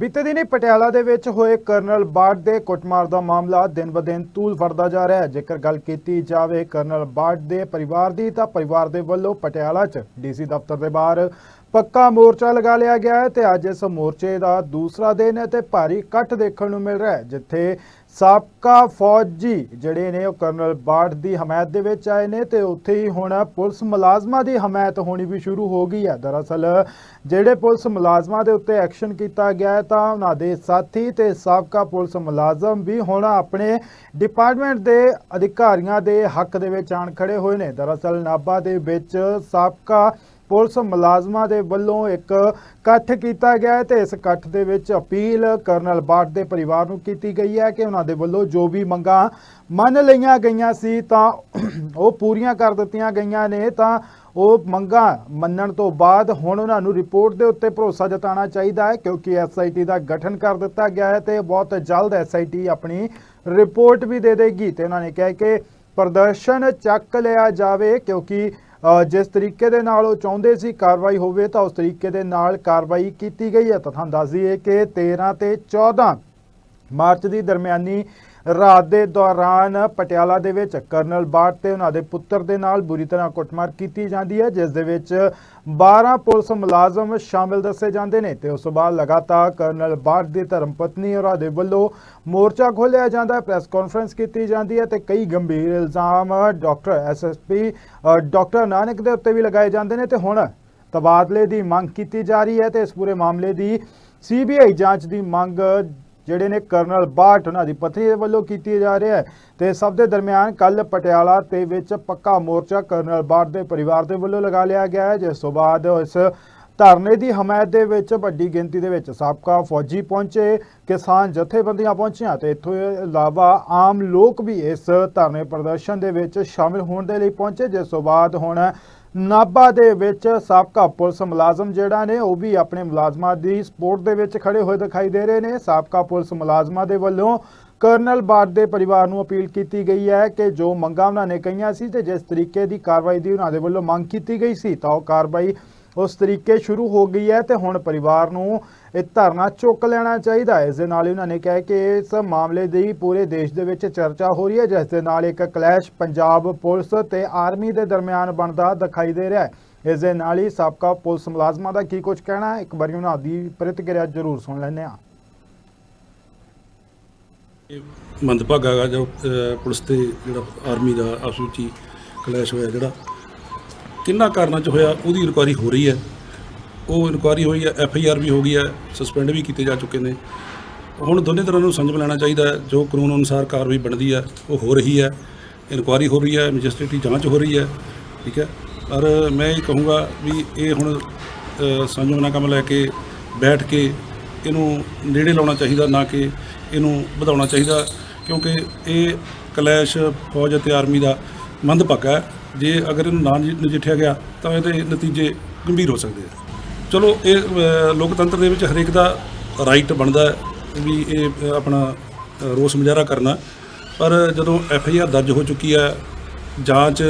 ਬੀਤੇ ਦਿਨੀ ਪਟਿਆਲਾ ਦੇ ਵਿੱਚ ਹੋਏ ਕਰਨਲ ਬਾਟ ਦੇ ਕੁੱਟਮਾਰ ਦਾ ਮਾਮਲਾ ਦਿਨ-ਬਦਿਨ ਤੂਲ ਫੜਦਾ ਜਾ ਰਿਹਾ ਹੈ। ਜੇਕਰ ਗੱਲ ਕੀਤੀ ਜਾਵੇ ਕਰਨਲ ਬਾਟ ਦੇ ਪਰਿਵਾਰ ਦੀ, ਤਾਂ ਪਰਿਵਾਰ ਦੇ ਵੱਲੋਂ ਪਟਿਆਲਾ 'ਚ ਡੀਸੀ ਦਫ਼ਤਰ ਦੇ ਬਾਹਰ ਪੱਕਾ ਮੋਰਚਾ ਲਗਾ ਲਿਆ ਗਿਆ ਹੈ ਤੇ ਅੱਜ ਇਸ ਮੋਰਚੇ ਦਾ ਦੂਸਰਾ ਦਿਨ ਹੈ ਤੇ ਭਾਰੀ ਇਕੱਠ ਦੇਖਣ ਨੂੰ ਮਿਲ ਰਿਹਾ ਹੈ, ਜਿੱਥੇ ਸਾਬਕਾ ਫੌਜੀ ਜਿਹੜੇ ਨੇ ਉਹ ਕਰਨਲ ਬਾਠ ਦੀ ਹਮਾਇਤ ਦੇ ਵਿੱਚ ਆਏ ਨੇ ਤੇ ਉੱਥੇ ਹੀ ਹੁਣ ਪੁਲਿਸ ਮੁਲਾਜ਼ਮਾਂ ਦੀ ਹਮਾਇਤ ਹੋਣੀ ਵੀ ਸ਼ੁਰੂ ਹੋ ਗਈ ਹੈ। ਦਰਅਸਲ ਜਿਹੜੇ ਪੁਲਿਸ ਮੁਲਾਜ਼ਮਾਂ ਦੇ ਉੱਤੇ ਐਕਸ਼ਨ ਕੀਤਾ ਗਿਆ ਹੈ ਤਾਂ ਉਹਨਾਂ ਦੇ ਸਾਥੀ ਤੇ ਸਾਬਕਾ ਪੁਲਿਸ ਮੁਲਾਜ਼ਮ ਵੀ ਹੁਣ ਆਪਣੇ ਡਿਪਾਰਟਮੈਂਟ ਦੇ ਅਧਿਕਾਰੀਆਂ ਦੇ ਹੱਕ ਦੇ ਵਿੱਚ ਆਣ ਖੜੇ ਹੋਏ ਨੇ। ਦਰਅਸਲ ਨਾਭਾ ਦੇ ਵਿੱਚ ਸਾਬਕਾ ਪੁਲਿਸ ਮੁਲਾਜ਼ਮਾਂ ਦੇ ਵੱਲੋਂ ਇੱਕ ਇਕੱਠ ਕੀਤਾ ਗਿਆ ਹੈ ਤੇ ਇਸ ਇਕੱਠ ਦੇ ਵਿੱਚ ਅਪੀਲ ਕਰਨਲ ਬਾਟ ਦੇ ਪਰਿਵਾਰ ਨੂੰ ਕੀਤੀ ਗਈ ਹੈ ਕਿ ਉਹਨਾਂ ਦੇ ਵੱਲੋਂ ਜੋ ਵੀ ਮੰਗਾਂ ਮੰਨ ਲਈਆਂ ਗਈਆਂ ਸੀ ਤਾਂ ਉਹ ਪੂਰੀਆਂ ਕਰ ਦਿੱਤੀਆਂ ਗਈਆਂ ਨੇ ਤਾਂ ਉਹ ਮੰਗਾਂ ਮੰਨਣ ਤੋਂ ਬਾਅਦ ਹੁਣ ਉਹਨਾਂ ਨੂੰ ਰਿਪੋਰਟ ਦੇ ਉੱਤੇ ਭਰੋਸਾ ਜਤਾਉਣਾ ਚਾਹੀਦਾ ਹੈ ਕਿਉਂਕਿ ਐਸਆਈਟੀ ਦਾ ਗਠਨ ਕਰ ਦਿੱਤਾ ਗਿਆ ਹੈ ਤੇ ਬਹੁਤ ਜਲਦ ਐਸਆਈਟੀ ਆਪਣੀ ਰਿਪੋਰਟ ਵੀ ਦੇ ਦੇਗੀ ਤੇ ਉਹਨਾਂ ਨੇ ਕਿਹਾ ਕਿ ਪ੍ਰਦਰਸ਼ਨ ਚੱਕ ਲਿਆ ਜਾਵੇ ਕਿਉਂਕਿ ਜਿਸ ਤਰੀਕੇ ਦੇ ਨਾਲ ਉਹ ਚਾਹੁੰਦੇ ਸੀ ਕਾਰਵਾਈ ਹੋਵੇ ਤਾਂ ਉਸ ਤਰੀਕੇ ਦੇ ਨਾਲ ਕਾਰਵਾਈ ਕੀਤੀ ਗਈ ਹੈ। ਤਾਂ ਤੁਹਾਨੂੰ ਦੱਸ ਦਈਏ ਕਿ 13 ਤੇ 14 ਮਾਰਚ ਦੀ ਦਰਮਿਆਨੀ ਰਾਤ ਦੇ ਦੌਰਾਨ ਪਟਿਆਲਾ ਦੇ ਵਿੱਚ ਕਰਨਲ ਬਾਟ ਤੇ ਉਹਨਾਂ ਦੇ ਪੁੱਤਰ ਦੇ ਨਾਲ ਬੁਰੀ ਤਰ੍ਹਾਂ ਕੁੱਟਮਾਰ ਕੀਤੀ ਜਾਂਦੀ ਹੈ, ਜਿਸ ਦੇ ਵਿੱਚ 12 ਪੁਲਿਸ ਮੁਲਾਜ਼ਮ ਸ਼ਾਮਿਲ ਦੱਸੇ ਜਾਂਦੇ ਨੇ ਤੇ ਉਸ ਤੋਂ ਬਾਅਦ ਲਗਾਤਾਰ ਕਰਨਲ ਬਾਟ ਦੀ ਧਰਮ ਪਤਨੀ ਔਰ ਦੇ ਵੱਲੋਂ ਮੋਰਚਾ ਖੋਲ੍ਹਿਆ ਜਾਂਦਾ ਹੈ, ਪ੍ਰੈਸ ਕਾਨਫਰੰਸ ਕੀਤੀ ਜਾਂਦੀ ਹੈ ਤੇ ਕਈ ਗੰਭੀਰ ਇਲਜ਼ਾਮ ਡਾਕਟਰ ਐਸਐਸਪੀ ਡਾਕਟਰ ਨਾਨਕ ਦੇ ਉੱਤੇ ਵੀ ਲਗਾਏ ਜਾਂਦੇ ਨੇ ਤੇ ਹੁਣ ਤਬਾਦਲੇ ਦੀ ਮੰਗ ਕੀਤੀ ਜਾ ਰਹੀ ਹੈ ਤੇ ਇਸ ਪੂਰੇ ਮਾਮਲੇ ਦੀ ਸੀਬੀਆਈ ਜਾਂਚ ਦੀ ਮੰਗ ਜਿਹੜੇ ਨੇ ਕਰਨਲ ਬਾਟ ਉਹਨਾਂ ਦੀ ਪਤਨੀ ਦੇ ਵੱਲੋਂ ਕੀਤੀ ਜਾ ਰਹੀ ਹੈ ਤੇ ਸਭ ਦੇ ਦਰਮਿਆਨ ਕੱਲ ਪਟਿਆਲਾ ਤੇ ਵਿੱਚ ਪੱਕਾ ਮੋਰਚਾ ਕਰਨਲ ਬਾਟ ਦੇ ਪਰਿਵਾਰ ਦੇ ਵੱਲੋਂ ਲਗਾ ਲਿਆ ਗਿਆ ਹੈ। ਜਿਸ ਤੋਂ ਬਾਅਦ ਇਸ ਧਰਨੇ ਦੀ ਹਮਾਇਤ ਦੇ ਵਿੱਚ ਵੱਡੀ ਗਿਣਤੀ ਦੇ ਵਿੱਚ ਸਾਬਕਾ ਫੌਜੀ ਪਹੁੰਚੇ, ਕਿਸਾਨ ਜਥੇਬੰਦੀਆਂ ਪਹੁੰਚੀਆਂ ਤੇ ਇਥੋਂ ਇਲਾਵਾ ਆਮ ਲੋਕ ਵੀ ਇਸ ਧਰਨੇ ਪ੍ਰਦਰਸ਼ਨ ਦੇ ਵਿੱਚ ਸ਼ਾਮਿਲ ਹੋਣ ਦੇ ਲਈ ਪਹੁੰਚੇ। ਜਿਸ ਤੋਂ ਬਾਅਦ ਹੁਣ ਨਾਭਾ ਦੇ ਵਿੱਚ ਸਾਬਕਾ ਪੁਲਿਸ ਮੁਲਾਜ਼ਮ ਜਿਹੜਾ ਨੇ, ਉਹ ਵੀ ਆਪਣੇ ਮੁਲਾਜ਼ਮਾਂ ਦੀ ਸਪੋਰਟ ਦੇ ਵਿੱਚ ਖੜੇ ਹੋਏ ਦਿਖਾਈ ਦੇ ਰਹੇ ਨੇ। ਸਾਬਕਾ ਪੁਲਿਸ ਮੁਲਾਜ਼ਮਾਂ ਦੇ ਵੱਲੋਂ ਕਰਨਲ ਬਾਟ ਦੇ ਪਰਿਵਾਰ ਨੂੰ ਅਪੀਲ ਕੀਤੀ ਗਈ ਹੈ ਕਿ ਜੋ ਮੰਗਾਂ ਉਹਨਾਂ ਨੇ ਕਹੀਆਂ ਸੀ ਤੇ ਜਿਸ ਤਰੀਕੇ ਦੀ ਕਾਰਵਾਈ ਦੀ ਉਹਨਾਂ ਦੇ ਵੱਲੋਂ ਮੰਗ ਕੀਤੀ ਗਈ ਸੀ, ਤਾਂ ਉਹ ਕਾਰਵਾਈ ਉਸ ਤਰੀਕੇ ਸ਼ੁਰੂ ਹੋ ਗਈ ਹੈ ਤੇ ਹੁਣ ਪਰਿਵਾਰ ਨੂੰ ਇਹ ਧਰਨਾ ਚੁੱਕ ਲੈਣਾ ਚਾਹੀਦਾ ਹੈ। ਇਸ ਦੇ ਨਾਲ ਹੀ ਉਹਨਾਂ ਨੇ ਕਿਹਾ ਕਿ ਇਸ ਮਾਮਲੇ ਦੀ ਪੂਰੇ ਦੇਸ਼ ਦੇ ਵਿੱਚ ਚਰਚਾ ਹੋ ਰਹੀ ਹੈ, ਜਿਸ ਦੇ ਨਾਲ ਇੱਕ ਕਲੈਸ਼ ਪੰਜਾਬ ਪੁਲਿਸ ਤੇ ਆਰਮੀ ਦੇ ਦਰਮਿਆਨ ਬਣਦਾ ਦਿਖਾਈ ਦੇ ਰਿਹਾ ਹੈ। ਇਸ ਦੇ ਨਾਲ ਹੀ ਸਾਬਕਾ ਪੁਲਿਸ ਮੁਲਾਜ਼ਮਾਂ ਦਾ ਕੀ ਕੁਝ ਕਹਿਣਾ ਹੈ? ਇੱਕ ਵਾਰੀ ਉਹਨਾਂ ਦੀ ਪ੍ਰਤੀਕਿਰਿਆ ਜ਼ਰੂਰ ਸੁਣ ਲੈਂਦੇ ਹਾਂ। ਮੰਦਭਾਗਾ ਹੈਗਾ ਜੋ ਪੁਲਿਸ ਤੇ ਜਿਹੜਾ ਆਰਮੀ ਦਾ ਆਪਸ ਵਿੱਚ ਹੀ ਕਲੈਸ਼ ਹੋਇਆ ਜਿਹੜਾ, ਕਿੰਨਾ ਕਾਰਨਾਂ 'ਚ ਹੋਇਆ, ਉਹਦੀ ਇਨਕੁਆਇਰੀ ਹੋ ਰਹੀ ਹੈ। ਉਹ ਇਨਕੁਆਇਰੀ ਹੋਈ ਹੈ ਐਫ ਆਈ ਆਰ ਵੀ ਹੋ ਗਈ ਹੈ ਸਸਪੈਂਡ ਵੀ ਕੀਤੇ ਜਾ ਚੁੱਕੇ ਨੇ। ਹੁਣ ਦੋਨੇ ਤਰ੍ਹਾਂ ਨੂੰ ਸੰਜਮ ਲੈਣਾ ਚਾਹੀਦਾ ਹੈ ਜੋ ਕਾਨੂੰਨ ਅਨੁਸਾਰ ਕਾਰਵਾਈ ਬਣਦੀ ਹੈ ਉਹ ਹੋ ਰਹੀ ਹੈ। ਇਨਕੁਆਇਰੀ ਹੋ ਰਹੀ ਹੈ ਮੈਜਿਸਟ੍ਰੇਟੀ ਜਾਂਚ ਹੋ ਰਹੀ ਹੈ ਠੀਕ ਹੈ। ਪਰ ਮੈਂ ਇਹ ਕਹੂੰਗਾ ਵੀ ਇਹ ਹੁਣ ਅ, ਸੰਜਮ ਨਾਲ ਕੰਮ ਲੈ ਕੇ ਬੈਠ ਕੇ ਇਹਨੂੰ ਨੇੜੇ ਲਾਉਣਾ ਚਾਹੀਦਾ ਨਾ ਕਿ ਇਹਨੂੰ ਵਧਾਉਣਾ ਚਾਹੀਦਾ ਕਿਉਂਕਿ ਇਹ ਕਲੈਸ਼ ਫੌਜ ਅਤੇ ਆਰਮੀ ਦਾ ਮੰਦਭਾਗਾ ਹੈ। ਜੇ ਅਗਰ ਇਹਨੂੰ ਨਾ ਨਜਿ- ਨਜਿੱਠਿਆ ਗਿਆ ਤਾਂ ਇਹਦੇ ਨਤੀਜੇ ਗੰਭੀਰ ਹੋ ਸਕਦੇ ਆ। ਚਲੋ, ਇਹ ਲੋਕਤੰਤਰ ਦੇ ਵਿੱਚ ਹਰੇਕ ਦਾ ਰਾਈਟ ਬਣਦਾ ਵੀ ਇਹ ਆਪਣਾ ਰੋਸ ਮੁਜ਼ਾਹਰਾ ਕਰਨਾ। ਪਰ ਜਦੋਂ ਐਫ ਆਈ ਆਰ ਦਰਜ ਹੋ ਚੁੱਕੀ ਹੈ, ਜਾਂਚ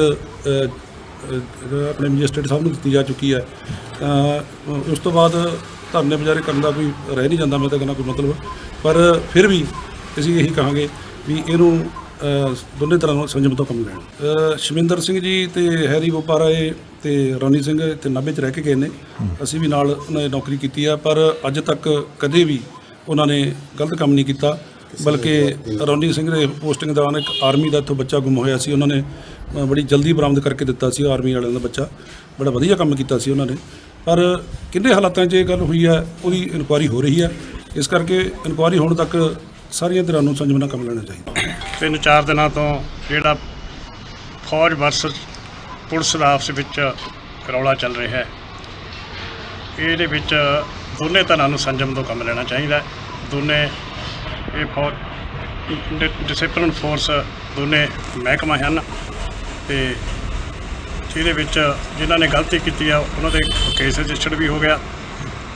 ਆਪਣੇ ਮੈਜਿਸਟਰੇਟ ਸਾਹਿਬ ਨੂੰ ਦਿੱਤੀ ਜਾ ਚੁੱਕੀ ਹੈ ਉਸ ਤੋਂ ਬਾਅਦ ਧਰਨੇ ਮੁਜ਼ਾਹਰੇ ਕਰਨ ਦਾ ਕੋਈ ਰਹਿ ਨਹੀਂ ਜਾਂਦਾ, ਮੈਂ ਤਾਂ ਕਹਿੰਦਾ ਕੋਈ ਮਤਲਬ। ਪਰ ਫਿਰ ਵੀ ਅਸੀਂ ਇਹੀ ਕਹਾਂਗੇ ਵੀ ਇਹਨੂੰ ਦੋਨੇ ਤਰ੍ਹਾਂ ਨਾਲ ਸੰਜਮ ਤੋਂ ਕੰਮ ਲੈਣ। ਸ਼ਮਿੰਦਰ ਸਿੰਘ ਜੀ ਤੇ ਹੈਰੀ ਬੋਪਾਰਾ ਇਹ ਤੇ ਰੌਣੀ ਸਿੰਘ ਤੇ ਨਾਭੇ 'ਚ ਰਹਿ ਕੇ ਗਏ ਨੇ। ਅਸੀਂ ਵੀ ਨਾਲ ਉਹਨਾਂ ਨੇ ਨੌਕਰੀ ਕੀਤੀ ਆ ਪਰ ਅੱਜ ਤੱਕ ਕਦੇ ਵੀ ਉਹਨਾਂ ਨੇ ਗਲਤ ਕੰਮ ਨਹੀਂ ਕੀਤਾ। ਬਲਕਿ ਰੌਣੀ ਸਿੰਘ ਦੇ ਪੋਸਟਿੰਗ ਦੌਰਾਨ ਇੱਕ ਆਰਮੀ ਦਾ ਇੱਥੋਂ ਬੱਚਾ ਗੁੰਮ ਹੋਇਆ ਸੀ। ਉਹਨਾਂ ਨੇ ਬੜੀ ਜਲਦੀ ਬਰਾਮਦ ਕਰਕੇ ਦਿੱਤਾ ਸੀ ਆਰਮੀ ਵਾਲਿਆਂ ਦਾ ਬੱਚਾ। ਬੜਾ ਵਧੀਆ ਕੰਮ ਕੀਤਾ ਸੀ ਉਹਨਾਂ ਨੇ। ਪਰ ਕਿੰਨੇ ਹਾਲਾਤਾਂ 'ਚ ਇਹ ਗੱਲ ਹੋਈ ਹੈ ਉਹਦੀ ਇਨਕੁਆਇਰੀ ਹੋ ਰਹੀ ਹੈ। ਇਸ ਕਰਕੇ ਇਨਕੁਆਇਰੀ ਹੋਣ ਤੱਕ ਸਾਰੀਆਂ ਧਿਰਾਂ ਨੂੰ ਸੰਜਮ ਨਾਲ ਕੰਮ ਲੈਣਾ ਚਾਹੀਦਾ। ਤਿੰਨ ਚਾਰ ਦਿਨਾਂ ਤੋਂ ਜਿਹੜਾ ਫੌਜ ਵਰਸਸ ਪੁਲਿਸ ਦਾ ਆਪਸ ਵਿੱਚ ਰੌਲਾ ਚੱਲ ਰਿਹਾ ਹੈ। ਇਹਦੇ ਵਿੱਚ ਦੋਨੇ ਧਿਰਾਂ ਨੂੰ ਸੰਜਮ ਤੋਂ ਕੰਮ ਲੈਣਾ ਚਾਹੀਦਾ ਦੋਨੇ ਇਹ ਫੌਜ ਡਿਸਪਲਿਨ ਫੋਰਸ ਦੋਨੇ ਮਹਿਕਮਾ ਹਨ ਤੇ ਜਿਹਦੇ ਵਿੱਚ ਜਿਨ੍ਹਾਂ ਨੇ ਗਲਤੀ ਕੀਤੀ ਆ, ਉਹਨਾਂ ਦੇ ਕੇਸ ਰਜਿਸਟਰਡ ਵੀ ਹੋ ਗਿਆ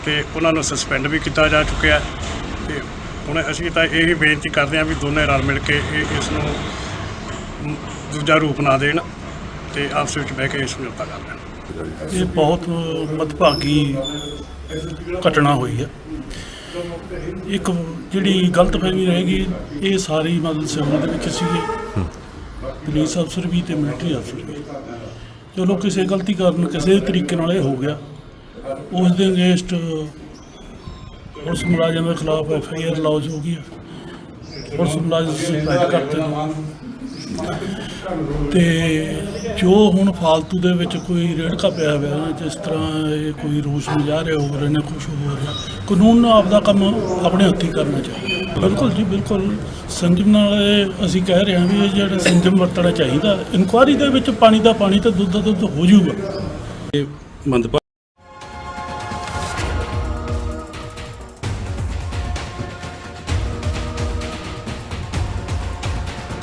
ਤੇ ਉਹਨਾਂ ਨੂੰ ਸਸਪੈਂਡ ਵੀ ਕੀਤਾ ਜਾ ਚੁੱਕਿਆ ਤੇ ਹੁਣ ਅਸੀਂ ਤਾਂ ਇਹ ਹੀ ਬੇਨਤੀ ਕਰਦੇ ਹਾਂ ਵੀ ਦੋਨੇ ਰਲ ਮਿਲ ਕੇ ਇਹ ਇਸ ਨੂੰ ਦੂਜਾ ਰੂਪ ਨਾ ਦੇਣ ਤੇ ਆਪਸ ਵਿੱਚ ਬਹਿ ਕੇ ਇਸ ਨੂੰ ਕਰ ਲੈਣ। ਇਹ ਬਹੁਤ ਮਦਭਾਗੀ ਘਟਨਾ ਹੋਈ ਹੈ। ਇੱਕ ਜਿਹੜੀ ਗਲਤਫਹਿਮੀ ਰਹੇਗੀ ਇਹ ਸਾਰੀ ਮਤਲਬ ਸਿਵਲ ਦੇ ਵਿੱਚ ਸੀਗੇ। ਪੁਲਿਸ ਅਫਸਰ ਵੀ ਤੇ ਮਿਲਟਰੀ ਅਫਸਰ ਵੀ। ਚਲੋ ਕਿਸੇ ਗਲਤੀ ਕਾਰਨ ਕਿਸੇ ਤਰੀਕੇ ਨਾਲ ਇਹ ਹੋ ਗਿਆ। ਉਸ ਦੇ ਅਗੇਂਸਟ ਉਸ ਮੁਲਾਜ਼ਮ ਦੇ ਖਿਲਾਫ ਐਫ ਆਈ ਆਰ ਲੌਜ ਹੋ ਗਈ ਹੈ। ਉਸ ਮੁਲਾਜ਼ਮ ਨੂੰ ਸਸਪੈਂਡ ਕਰਤੇ ਤੇ ਜੋ ਹੁਣ ਫਾਲਤੂ ਦੇ ਵਿੱਚ ਕੋਈ ਰੇੜਕਾ ਪਿਆ ਹੋਇਆ ਨਾ, ਜਿਸ ਤਰ੍ਹਾਂ ਇਹ ਕੋਈ ਰੋਸ਼ ਮੁਜ਼ਾਹਰੇ ਹੋ ਰਹੇ ਨੇ ਕੁਝ ਹੋ ਰਿਹਾ ਕਾਨੂੰਨ ਨੂੰ ਆਪਦਾ ਕੰਮ ਆਪਣੇ ਹੱਥੀਂ ਕਰਨਾ ਚਾਹੀਦਾ। ਬਿਲਕੁਲ ਜੀ, ਬਿਲਕੁਲ। ਸੰਜਮ ਨਾਲ ਇਹ ਅਸੀਂ ਕਹਿ ਰਹੇ ਹਾਂ ਵੀ ਇਹ ਜਿਹੜਾ ਸੰਜਮ ਵਰਤਣਾ ਚਾਹੀਦਾ, ਇਨਕੁਆਰੀ ਦੇ ਵਿੱਚ ਪਾਣੀ ਦਾ ਪਾਣੀ ਤੇ ਦੁੱਧ ਦਾ ਦੁੱਧ ਹੋ ਜਾਊਗਾ। ਇਹ ਮੰਦਭਾਗਾ